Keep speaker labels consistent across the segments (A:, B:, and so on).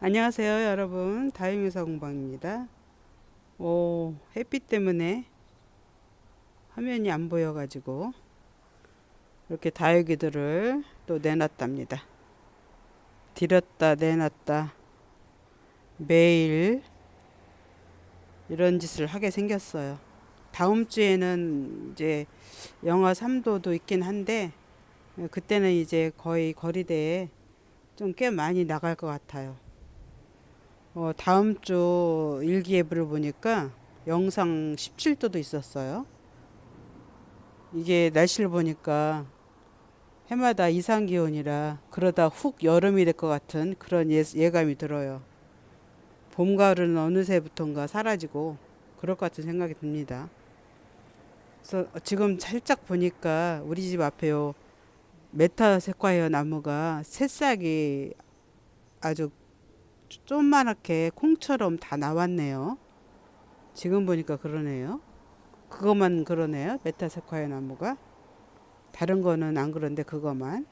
A: 안녕하세요 여러분. 다이미사 공방입니다. 오 햇빛 때문에 화면이 안 보여 가지고 이렇게 다육이들을 또 내놨답니다. 들였다 내놨다. 매일 이런 짓을 하게 생겼어요. 다음 주에는 이제 영하 3도도 있긴 한데 그때는 이제 거의 거리대에 좀 꽤 많이 나갈 것 같아요. 어, 다음 주 일기예보를 보니까 영상 17도도 있었어요. 이게 날씨를 보니까 해마다 이상 기온이라 그러다 훅 여름이 될 것 같은 그런 예, 예감이 들어요. 봄, 가을은 어느새부턴가 사라지고 그럴 것 같은 생각이 듭니다. 그래서 지금 살짝 보니까 우리 집 앞에요. 메타세콰이어 나무가 새싹이 아주 조그맣게 콩처럼 다 나왔네요. 지금 보니까 그러네요. 그것만 그러네요. 메타세콰이어 나무가. 다른 거는 안 그런데 그것만.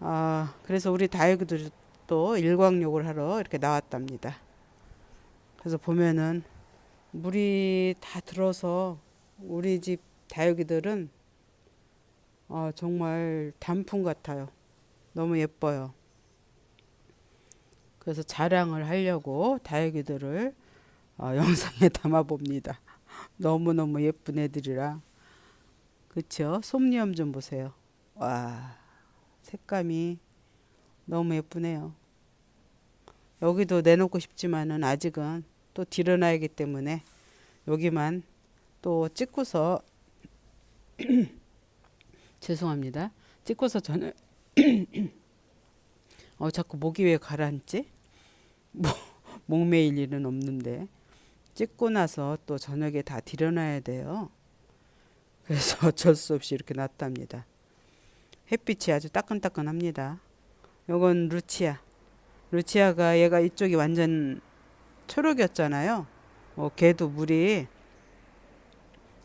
A: 아, 그래서 우리 다육이들 또 일광욕을 하러 이렇게 나왔답니다. 그래서 보면은 물이 다 들어서 우리 집 다육이들은 어, 정말 단풍 같아요. 너무 예뻐요. 그래서 자랑을 하려고 다육이들을 어, 영상에 담아 봅니다. 너무너무 예쁜 애들이라. 그쵸? 솜니엄 좀 보세요. 와, 색감이 너무 예쁘네요. 여기도 내놓고 싶지만은 아직은 또 드러나야기 때문에 여기만 또 찍고서 죄송합니다. 찍고서 저는 어 자꾸 목이 왜 가라앉지? 뭐 목매일 일은 없는데 찍고 나서 또 저녁에 다 드러나야 돼요. 그래서 어쩔 수 없이 이렇게 놨답니다. 햇빛이 아주 따끈따끈합니다. 요건 루치아. 루치아가 얘가 이쪽이 완전 초록이었잖아요. 어, 걔도 물이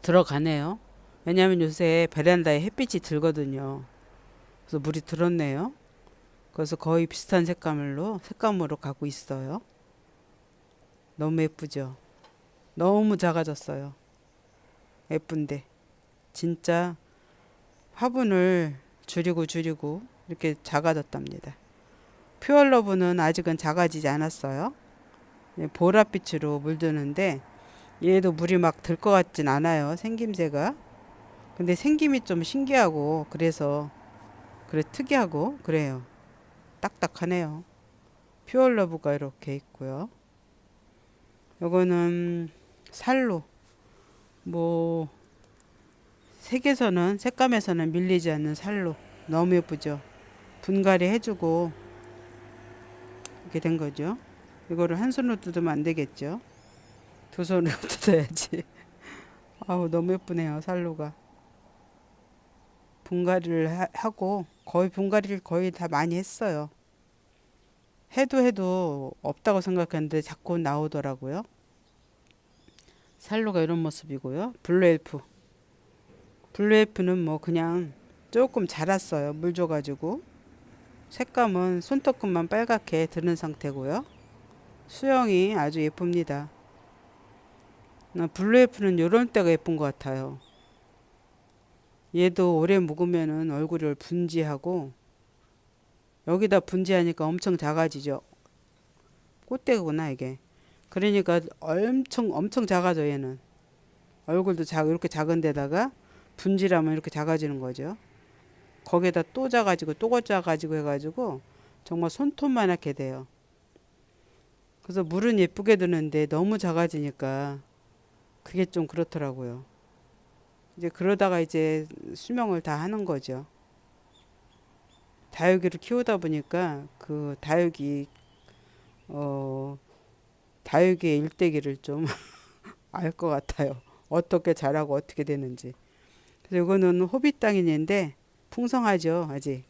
A: 들어가네요. 왜냐하면 요새 베란다에 햇빛이 들거든요. 그래서 물이 들었네요. 그래서 거의 비슷한 색감으로 색감으로 가고 있어요. 너무 예쁘죠? 너무 작아졌어요. 예쁜데 진짜 화분을 줄이고 줄이고 이렇게 작아졌답니다. 퓨얼러브는 아직은 작아지지 않았어요. 예, 보랏빛으로 물드는데 얘도 물이 막 들 것 같진 않아요. 생김새가. 근데 생김이 좀 신기하고 그래서 그래 특이하고 그래요. 딱딱하네요. 퓨얼러브가 이렇게 있고요. 요거는 살로 뭐 색에서는 색감에서는 밀리지 않는 살로 너무 예쁘죠. 분갈이 해주고 이렇게 된 거죠. 이거를 한 손으로 뜯으면 안 되겠죠. 두 손으로 뜯어야지. 아우 너무 예쁘네요 살로가. 분갈이를 하, 하고 거의 분갈이를 거의 다 많이 했어요. 해도 해도 없다고 생각했는데 자꾸 나오더라고요. 살로가 이런 모습이고요. 블루엘프. 블루엘프는 뭐 그냥 조금 자랐어요. 물 줘가지고. 색감은 손톱끝만 빨갛게 드는 상태고요. 수영이 아주 예쁩니다. 블루엘프는 이런 때가 예쁜 것 같아요. 얘도 오래 묵으면은 얼굴을 분지하고 여기다 분지하니까 엄청 작아지죠. 꽃대구나 이게. 그러니까 엄청 엄청 작아져 얘는. 얼굴도 작 이렇게 작은 데다가 분지라면 이렇게 작아지는 거죠. 거기에다 또 작아지고 또 작아지고 해가지고 정말 손톱만하게 돼요. 그래서 물은 예쁘게 드는데 너무 작아지니까 그게 좀 그렇더라고요. 이제 그러다가 이제 수명을 다 하는 거죠. 다육이를 키우다 보니까 그 다육이 어 다육이의 일대기를 좀 알 것 같아요. 어떻게 자라고 어떻게 되는지. 그래서 이거는 호빗 땅인데 풍성하죠 아직.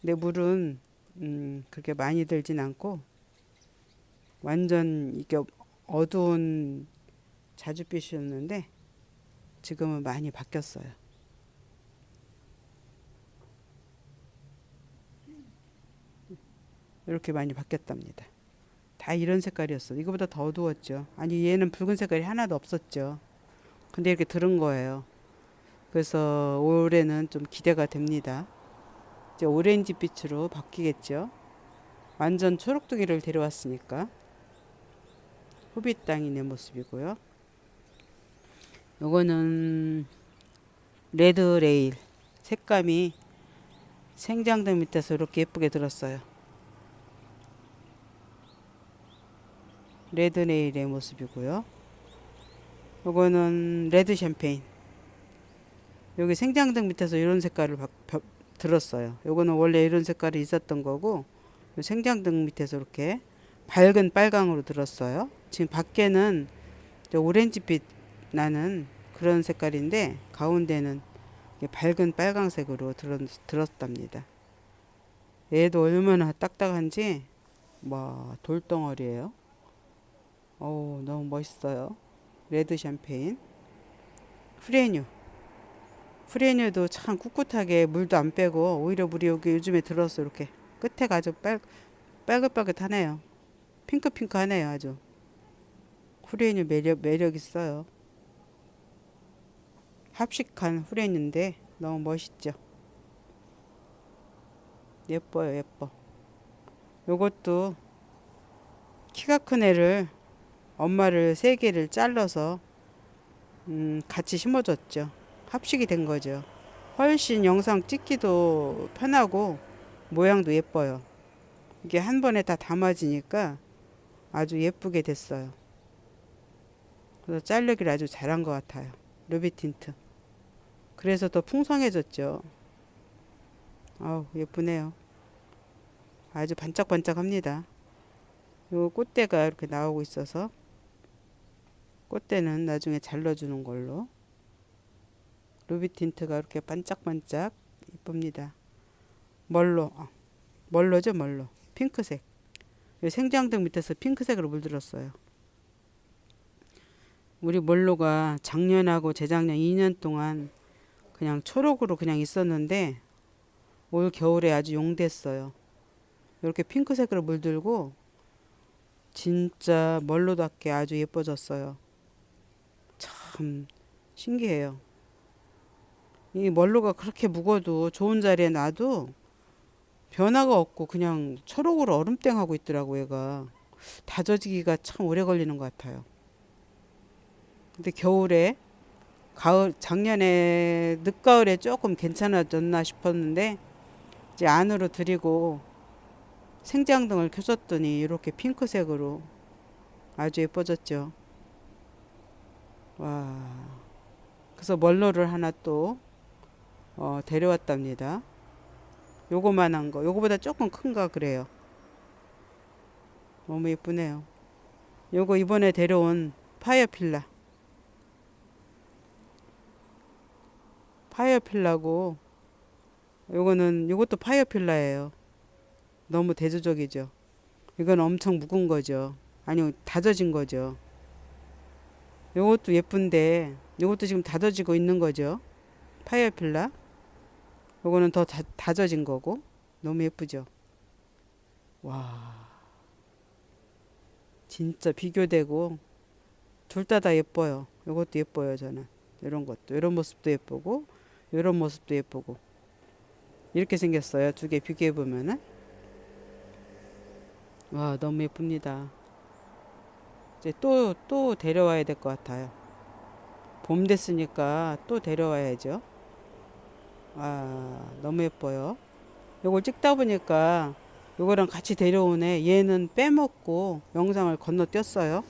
A: 근데 물은 음 그렇게 많이 들진 않고 완전 이게 어두운 자주빛이었는데 지금은 많이 바뀌었어요. 이렇게 많이 바뀌었답니다. 다 이런 색깔이었어. 이거보다 더 어두웠죠. 아니 얘는 붉은 색깔이 하나도 없었죠. 근데 이렇게 들은 거예요. 그래서 올해는 좀 기대가 됩니다. 이제 오렌지 빛으로 바뀌겠죠. 완전 초록두기를 데려왔으니까. 호빗 땅이네 모습이고요. 요거는 레드 레일 색감이 생장등 밑에서 이렇게 예쁘게 들었어요. 레드 레일의 모습이고요. 요거는 레드 샴페인. 여기 생장등 밑에서 이런 색깔을 바, 바, 들었어요. 요거는 원래 이런 색깔이 있었던 거고 요 생장등 밑에서 이렇게 밝은 빨강으로 들었어요. 지금 밖에는 저 오렌지빛 나는 그런 색깔인데 가운데는 밝은 빨강색으로 들었, 들었 답니다. 얘도 얼마나 딱딱한지 뭐 돌덩어리예요. 어우 너무 멋있어요. 레드 샴페인 프레뉴 프레뉴도 참 꿋꿋하게 물도 안 빼고 오히려 물이 여기 요즘에 들어서 이렇게 끝에가 아주 빨, 빨긋빨긋하네요. 핑크핑크하네요 아주 후레뉴 매력, 매력 있어요. 합식한 후레뉴인데 너무 멋있죠. 예뻐요 예뻐. 요것도 키가 큰 애를 엄마를 세 개를 잘라서 음, 같이 심어줬죠. 합식이 된 거죠. 훨씬 영상 찍기도 편하고 모양도 예뻐요. 이게 한 번에 다 담아지니까 아주 예쁘게 됐어요. 그래서 잘르기를 아주 잘한 것 같아요. 루비 틴트. 그래서 더 풍성해졌죠. 아우 예쁘네요. 아주 반짝반짝합니다. 요 꽃대가 이렇게 나오고 있어서 꽃대는 나중에 잘라주는 걸로 루비 틴트가 이렇게 반짝반짝 이쁩니다. 멀로 어, 멀로죠 멀로 핑크색 요 생장등 밑에서 핑크색으로 물들었어요. 우리 멀로가 작년하고 재작년 2년 동안 그냥 초록으로 그냥 있었는데 올 겨울에 아주 용됐어요. 이렇게 핑크색으로 물들고 진짜 멀로답게 아주 예뻐졌어요. 참 신기해요. 이 멀로가 그렇게 묵어도 좋은 자리에 놔도 변화가 없고 그냥 초록으로 얼음땡하고 있더라고 얘가 다져지기가 참 오래 걸리는 것 같아요. 근데 겨울에 가을 작년에 늦가을에 조금 괜찮아졌나 싶었는데 이제 안으로 들이고 생장등을 켜줬더니 이렇게 핑크색으로 아주 예뻐졌죠. 와. 그래서 멀로를 하나 또 어, 데려왔답니다. 요거만한 거. 요거보다 조금 큰가 그래요. 너무 예쁘네요. 요거 이번에 데려온 파이어필라. 파이어필라고 요거는 요것도 파이어필라예요. 너무 대조적이죠. 이건 엄청 묵은 거죠. 아니요 다져진 거죠. 요것도 예쁜데 요것도 지금 다져지고 있는 거죠. 파이어필라. 요거는 더 다, 다져진 거고 너무 예쁘죠. 와 진짜 비교되고 둘 다 다 예뻐요. 요것도 예뻐요 저는 이런 것도 이런 모습도 예쁘고 이런 모습도 예쁘고 이렇게 생겼어요. 두 개 비교해 보면은 와 너무 예쁩니다. 이제 또또 데려와야 될 것 같아요. 봄 됐으니까 또 데려와야죠. 아 너무 예뻐요. 요걸 찍다 보니까 요거랑 같이 데려오네. 얘는 빼먹고 영상을 건너뛰었어요.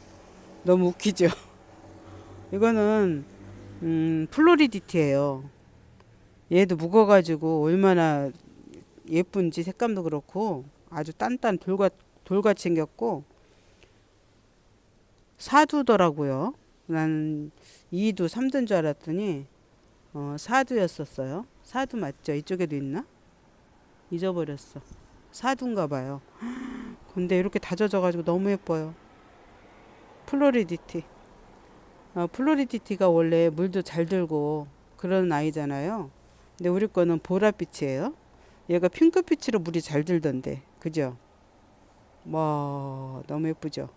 A: 너무 웃기죠. 이거는 음, 플로리디티예요. 얘도 묵어가지고 얼마나 예쁜지 색감도 그렇고 아주 단단 돌과 돌같이 생겼고 사두더라고요. 난 2두 3두인 줄 알았더니 어, 사두였었어요. 사두 맞죠? 이쪽에도 있나? 잊어버렸어. 사두인가 봐요. 근데 이렇게 다져져 가지고 너무 예뻐요. 플로리디티. 어, 플로리디티가 원래 물도 잘 들고 그런 아이잖아요. 근데 우리 거는 보랏빛이에요. 얘가 핑크빛으로 물이 잘 들던데. 그죠? 뭐 너무 예쁘죠.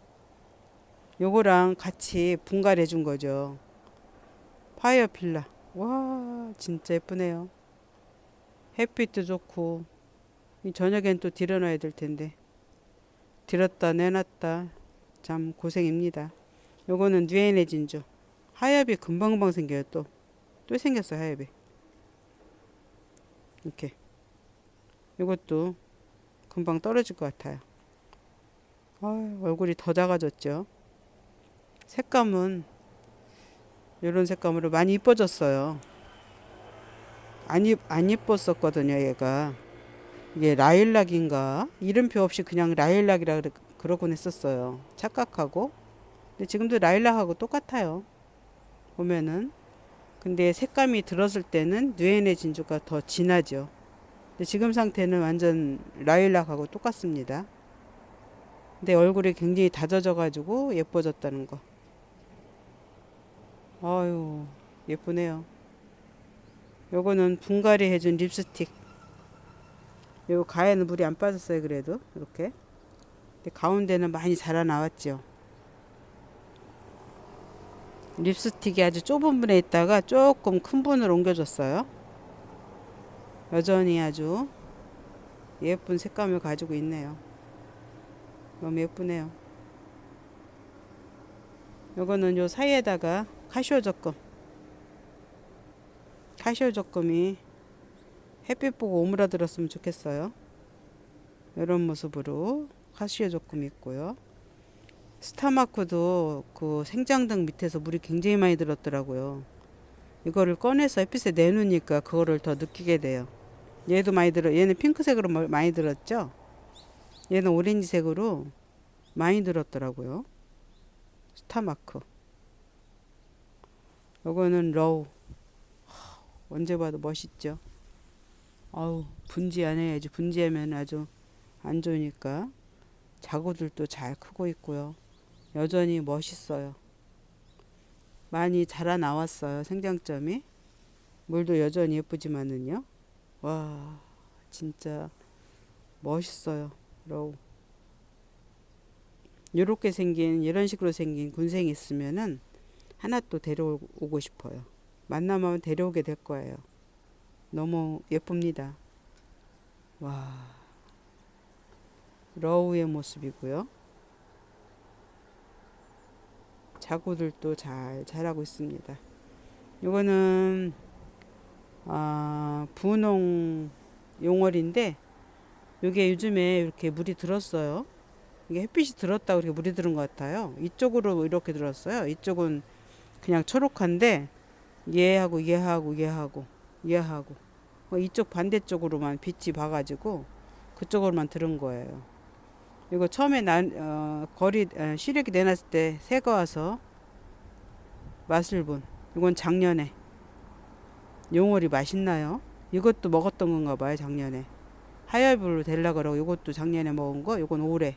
A: 요거랑 같이 분갈해 준 거죠. 파이어 필라. 와 진짜 예쁘네요. 햇빛도 좋고 이 저녁엔 또 들여놔야 될 텐데 들었다 내놨다 참 고생입니다. 요거는 뉴에네 진주. 하엽이 금방금방 생겨요 또. 또 생겼어요 하엽이. 이렇게. 요것도 금방 떨어질 것 같아요. 아유, 얼굴이 더 작아졌죠. 색감은 이런 색감으로 많이 이뻐졌어요. 안, 이, 안 이뻤었거든요, 얘가. 이게 라일락인가? 이름표 없이 그냥 라일락이라 그러- 그러곤 했었어요. 착각하고. 근데 지금도 라일락하고 똑같아요. 보면은. 근데 색감이 들었을 때는 누에네 진주가 더 진하죠. 근데 지금 상태는 완전 라일락하고 똑같습니다. 근데 얼굴이 굉장히 다져져 가지고 예뻐졌다는 거. 아유, 예쁘네요. 요거는 분갈이 해준 립스틱. 요 가에는 물이 안 빠졌어요, 그래도. 이렇게. 가운데는 많이 자라 나왔죠. 립스틱이 아주 좁은 분에 있다가 조금 큰 분으로 옮겨줬어요. 여전히 아주 예쁜 색감을 가지고 있네요. 너무 예쁘네요. 요거는 요 사이에다가 카시오 적금. 카시오 적금이 햇빛 보고 오므라들었으면 좋겠어요. 이런 모습으로 카시오 적금이 있고요. 스타마크도 그 생장등 밑에서 물이 굉장히 많이 들었더라고요. 이거를 꺼내서 햇빛에 내놓으니까 그거를 더 느끼게 돼요. 얘도 많이 들어. 얘는 핑크색으로 뭐- 많이 들었죠. 얘는 오렌지색으로 많이 들었더라고요. 스타마크. 요거는. 하, 언제 봐도 멋있죠. 아우 분지 안 해야지. 분지하면 아주 안 좋으니까. 자구들도 잘 크고 있고요. 여전히 멋있어요. 많이 자라 나왔어요. 생장점이. 물도 여전히 예쁘지만은요. 와 진짜 멋있어요. 로우. 이렇게 생긴 이런 식으로 생긴 군생이 있으면은 하나 또 데려오고 싶어요. 만나면 데려오게 될 거예요. 너무 예쁩니다. 와 러우의 모습이고요. 자구들도 잘 자라고 있습니다. 이거는 아, 분홍 용월인데 이게 요즘에 이렇게 물이 들었어요. 이게 햇빛이 들었다고 이렇게 물이 들은 것 같아요. 이쪽으로 이렇게 들었어요. 이쪽은 그냥 초록한데 얘하고 얘하고 얘하고 얘하고 어, 이쪽 반대쪽으로만 빛이 봐가지고 그쪽으로만 들은 거예요. 이거 처음에 난 어, 거리 어, 시래기 내놨을 때 새거 와서 맛을 본. 이건 작년에. 용월이 맛있나요? 이것도 먹었던 건가 봐요 작년에. 하열불로 될라 그러고 이것도 작년에 먹은 거? 이건 올해.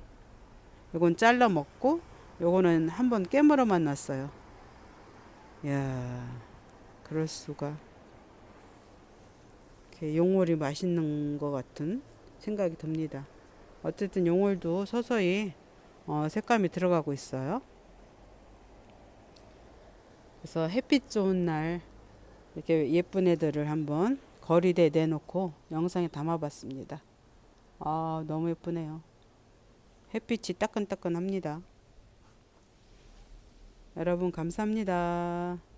A: 이건 잘라 먹고 요거는 한번 깨물어만 놨어요. 야 그럴 수가. 이렇게 용월이 맛있는 것 같은 생각이 듭니다 어쨌든 용월도 서서히 어, 색감이 들어가고 있어요 그래서 햇빛 좋은 날 이렇게 예쁜 애들을 한번 거리대에 내놓고 영상에 담아봤습니다. 아, 너무 예쁘네요. 햇빛이 따끈따끈합니다. 여러분, 감사합니다.